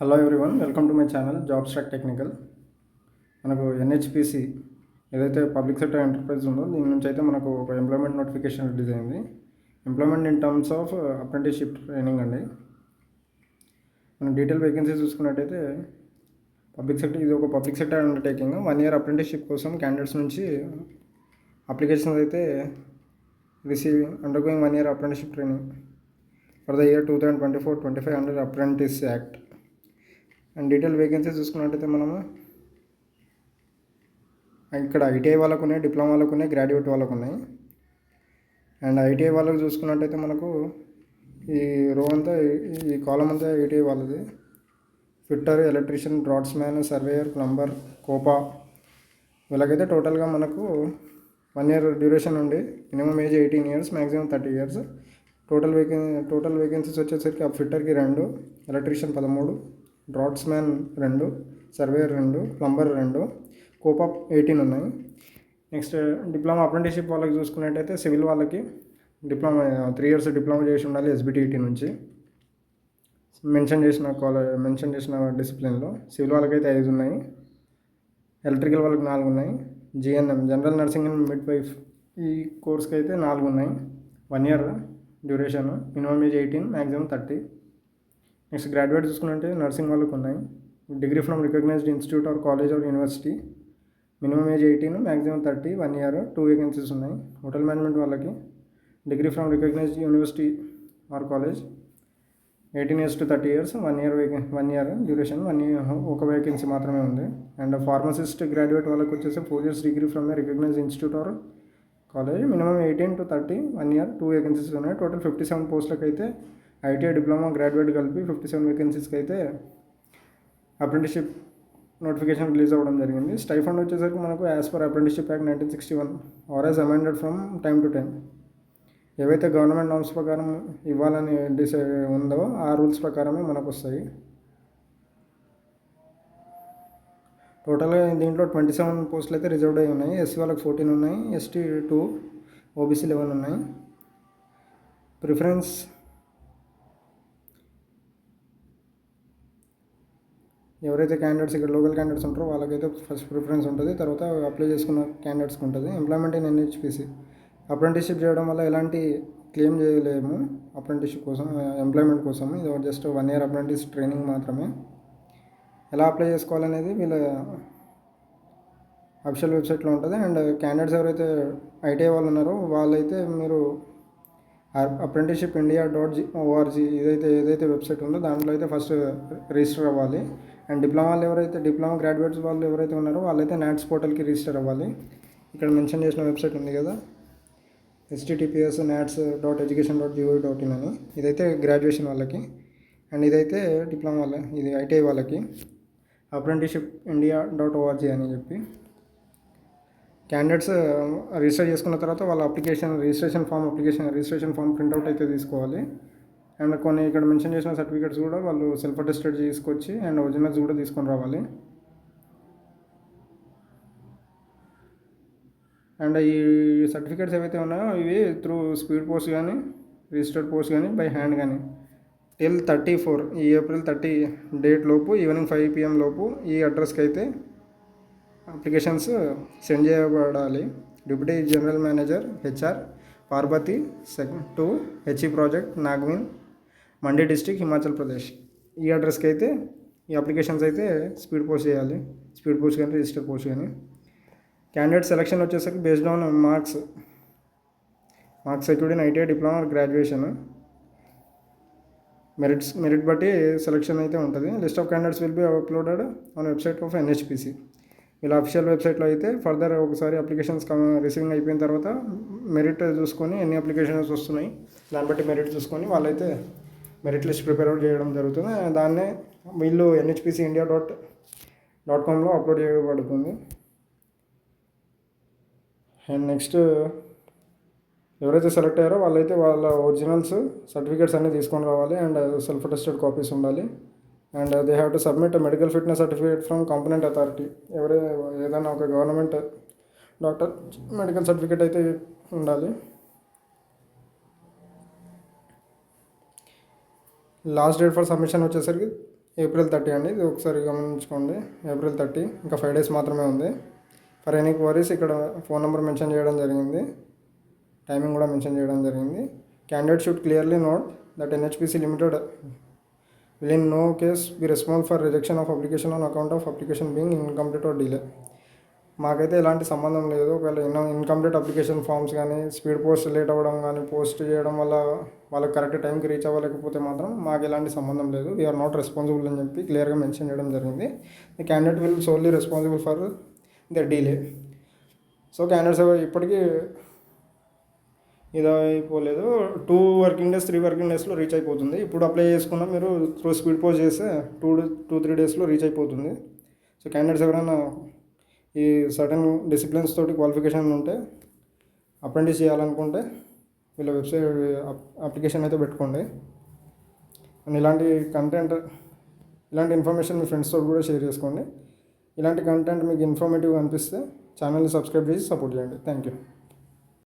Hello everyone welcome to my channel job track technical మనకు NHPC ఏదైతే public sector enterprise ఉందో దీని నుంచి అయితే మనకు ఒక ఎంప్లాయ్మెంట్ నోటిఫికేషన్ రిలీజ్ అయింది. Employment in terms of apprenticeship training అండి. మనం డీటెయిల్ వేకెన్సీ చూసుకున్నట్టయితే పబ్లిక్ సెక్టర్ ఇది ఒక public sector undertaking one year apprenticeship కోసం క్యాండిడేట్స్ నుంచి అప్లికేషన్స్ అయితే receiving undergoing one year apprenticeship training for the year two thousand twenty four twenty five under apprentice act and detail vacancy చూసుకున్నట్టయితే మనము ఇక్కడ ITI వాళ్ళకు ఉన్నాయి డిప్లొమా వాళ్ళకు ఉన్నాయి గ్రాడ్యుయేట్ వాళ్ళకు ఉన్నాయి. అండ్ ఐటీఐ వాళ్ళకు చూసుకున్నట్టయితే మనకు ఈ రో అంతా ఈ- కాలం అంతా ఐటీఐ వాళ్ళది. Fitter electrician draftsman surveyor plumber COPA వీళ్ళకైతే టోటల్గా మనకు వన్ ఇయర్ డ్యూరేషన్ ఉండి minimum age eighteen years maximum thirty years total వేకెన్ total vacancies వచ్చేసరికి ఆ ఫిట్టర్కి రెండు ఎలక్ట్రీషియన్ పదమూడు. డ్రాట్స్మ్యాన్ రెండు సర్వేయర్ రెండు ప్లంబర్ రెండు కోపప్ ఎయిటీన్ ఉన్నాయి. నెక్స్ట్ డిప్లొమా అప్రెంటిస్షిప్ వాళ్ళకి చూసుకున్నట్టయితే సివిల్ వాళ్ళకి డిప్లొమా త్రీ ఇయర్స్ డిప్లొమా చేసి ఉండాలి ఎస్బిటిఈటీ నుంచి. మెన్షన్ చేసిన కాలేజ్ మెన్షన్ చేసిన డిసిప్లిన్లో సివిల్ వాళ్ళకైతే ఐదు ఉన్నాయి. ఎలక్ట్రికల్ వాళ్ళకి నాలుగు ఉన్నాయి. GNM general nursing and midwife ఈ కోర్స్కి అయితే నాలుగు ఉన్నాయి. One year duration minimum age eighteen maximum thirty. Next graduate చూసుకుంటే నర్సింగ్ వాళ్ళకి ఉన్నాయి. Degree from recognised institute or college or university. Minimum age eighteen maximum thirty one year two vacancies ఉన్నాయి. Hotel management వాళ్ళకి degree from recognised university or college. Eighteen years to thirty years one year vacancy one year duration one year ఒక vacancy మాత్రమే ఉంది. And pharmacist graduate వాళ్ళకి వచ్చేసి four years degree from a recognise institute or college. Minimum eighteen to thirty one year two vacancies ఉన్నాయి. Total fifty seven పోస్టులకు అయితే ITI diploma graduate కలిపి fifty seven వేకెన్సీస్కి అయితే అప్రెంటిషిప్ నోటిఫికేషన్ రిలీజ్ అవ్వడం జరిగింది. స్టైఫండ్ వచ్చేసరికి మనకు as per apprenticeship act nineteen sixty one or as amended from time to time ఏవైతే గవర్నమెంట్ నామ్స్ ప్రకారం ఇవ్వాలని డిసైడ్ ఉందో ఆ రూల్స్ ప్రకారమే మనకు వస్తాయి టోటల్గా దీంట్లో ట్వంటీ సెవెన్ పోస్టులు అయితే రిజర్వ్డ్ అయి ఉన్నాయి. ఎస్సీ వాళ్ళకి ఫోర్టీన్ ఉన్నాయి. ఎస్టీ టూ ఓబీసీ లెవెన్ ఉన్నాయి. ప్రిఫరెన్స్ ఎవరైతే క్యాండిడేట్స్ ఇక్కడ లోకల్ క్యాండిడేట్స్ ఉంటారో వాళ్ళకైతే ఫస్ట్ ప్రిఫరెన్స్ ఉంటుంది. తర్వాత అప్లై చేసుకున్న క్యాండిడేట్స్కి ఉంటుంది. ఎంప్లాయ్మెంట్ ఇన్ ఎన్హెచ్పిసి అప్రెంటిస్షిప్ చేయడం వల్ల ఎలాంటి క్లెయిమ్ చేయలేము. అప్రెంటిస్షిప్ కోసం ఎంప్లాయ్మెంట్ కోసం ఇది just one year apprentice training మాత్రమే. ఎలా అప్లై చేసుకోవాలనేది వీళ్ళ అఫిషియల్ వెబ్సైట్లో ఉంటుంది. అండ్ క్యాండిడేట్స్ ఎవరైతే ఐటీఐ వాళ్ళు ఉన్నారో వాళ్ళైతే మీరు apprenticeship India dot G ORG ఇదైతే ఏదైతే వెబ్సైట్ ఉందో దాంట్లో అయితే ఫస్ట్ రిజిస్టర్ అవ్వాలి. అండ్ డిప్లొమాలు ఎవరైతే డిప్లొమా గ్రాడ్యుయేట్స్ వాళ్ళు ఎవరైతే ఉన్నారో వాళ్ళైతే నాట్స్ పోర్టల్కి రిజిస్టర్ అవ్వాలి. ఇక్కడ మెన్షన్ చేసిన వెబ్సైట్ ఉంది కదా HTTPS NATS dot education dot GO dot in అని. ఇదైతే గ్రాడ్యుయేషన్ వాళ్ళకి. అండ్ ఇదైతే డిప్లొమా వాళ్ళ ఇది ఐటీఐ వాళ్ళకి అప్రెంటిషిప్ ఇండియా డాట్ ఓఆర్జీ అని చెప్పి. క్యాండిడేట్స్ రిజిస్టర్ చేసుకున్న తర్వాత వాళ్ళ application registration form application registration form printout అయితే తీసుకోవాలి. అండ్ కొన్ని ఇక్కడ మెన్షన్ చేసిన సర్టిఫికేట్స్ కూడా వాళ్ళు సెల్ఫ్ అటెస్టెడ్ తీసుకొచ్చి అండ్ ఒరిజినల్స్ కూడా తీసుకొని రావాలి. అండ్ ఈ సర్టిఫికేట్స్ ఏవైతే ఉన్నాయో ఇవి త్రూ స్పీడ్ పోస్ట్ కానీ రిజిస్టర్డ్ పోస్ట్ కానీ బై హ్యాండ్ కానీ టిల్ థర్టీ ఫోర్ ఈ ఏప్రిల్ థర్టీ డేట్ లోపు ఈవినింగ్ ఫైవ్ పిఎం లోపు ఈ అడ్రస్కి అయితే అప్లికేషన్స్ సెండ్ చేయబడాలి. Deputy general manager HR Parvati second two HE project Nagwain Mandi district Himachal Pradesh. ఈ అడ్రస్కి అయితే ఈ అప్లికేషన్స్ అయితే స్పీడ్ పోస్ట్ చేయాలి. స్పీడ్ పోస్ట్ కానీ రిజిస్టర్ పోస్ట్ కానీ. క్యాండిడేట్ సెలక్షన్ వచ్చేసరికి based on marks marks secured ITI diploma graduation merits merit బట్టి సెలక్షన్ అయితే ఉంటుంది. List of candidates will be uploaded on website of NHPC వీళ్ళ అఫీషియల్ వెబ్సైట్లో అయితే ఫర్దర్ ఒకసారి అప్లికేషన్స్ రిసీవింగ్ అయిపోయిన తర్వాత మెరిట్ చూసుకొని ఎన్ని అప్లికేషన్స్ వస్తున్నాయి దాన్ని బట్టి మెరిట్ చూసుకొని వాళ్ళైతే మెరిట్ లిస్ట్ ప్రిపేర్ అవుట్ చేయడం జరుగుతుంది. దాన్నే వీళ్ళు ఎన్హెచ్పిసి ఇండియా డాట్ డాట్ కామ్లో అప్లోడ్ చేయబడుతుంది. అండ్ నెక్స్ట్ ఎవరైతే సెలెక్ట్ అయ్యారో వాళ్ళైతే వాళ్ళ ఒరిజినల్స్ సర్టిఫికేట్స్ అన్నీ తీసుకొని రావాలి. అండ్ సెల్ఫ్ అటెస్టెడ్ కాపీస్ ఉండాలి and they have to submit medical fitness certificate from competent authority ఎవరే ఏదైనా ఒక గవర్నమెంట్ డాక్టర్ మెడికల్ సర్టిఫికేట్ అయితే ఉండాలి. లాస్ట్ డేట్ ఫర్ సబ్మిషన్ వచ్చేసరికి ఏప్రిల్ థర్టీ అండి. ఇది ఒకసారి గమనించుకోండి. ఏప్రిల్ థర్టీ ఇంకా ఫైవ్ డేస్ మాత్రమే ఉంది. ఫర్ ఎనీ క్వరీస్ ఇక్కడ ఫోన్ నెంబర్ మెన్షన్ చేయడం జరిగింది. టైమింగ్ కూడా మెన్షన్ చేయడం జరిగింది. Candidate should clearly note that NHPC limited will in no case be responsible for rejection of application on account of application being incomplete or delay. మాకైతే ఎలాంటి సంబంధం లేదు. ఒకవేళ ఇన్ ఇన్కంప్లీట్ అప్లికేషన్ ఫామ్స్ కానీ speed post late అవ్వడం కానీ post చేయడం వల్ల వాళ్ళకి కరెక్ట్ టైంకి రీచ్ అవ్వలేకపోతే మాత్రం మాకు ఎలాంటి సంబంధం లేదు. వీఆర్ నాట్ రెస్పాన్సిబుల్ అని చెప్పి క్లియర్గా మెన్షన్ చేయడం జరిగింది. The candidate will solely responsible for the delay so candidates ఇప్పటికీ ఇది అయిపోలేదు two working days three working డేస్లో రీచ్ అయిపోతుంది. ఇప్పుడు అప్లై చేసుకున్నా మీరు త్రూ స్పీడ్ పోస్ట్ చేస్తే టూ టూ త్రీ డేస్లో రీచ్ అయిపోతుంది. సో క్యాండిడేట్స్ ఎవరైనా ఈ సర్టన్ డిసిప్లిన్స్ తోటి క్వాలిఫికేషన్ ఉంటే అప్రెంటిస్ చేయాలనుకుంటే వీళ్ళ వెబ్సైట్ అప్లికేషన్ అయితే పెట్టుకోండి. అండ్ ఇలాంటి కంటెంట్ ఇలాంటి ఇన్ఫర్మేషన్ మీ ఫ్రెండ్స్తో కూడా షేర్ చేసుకోండి. ఇలాంటి కంటెంట్ మీకు ఇన్ఫర్మేటివ్ అనిపిస్తే ఛానల్ని సబ్స్క్రైబ్ చేసి సపోర్ట్ చేయండి. Thank you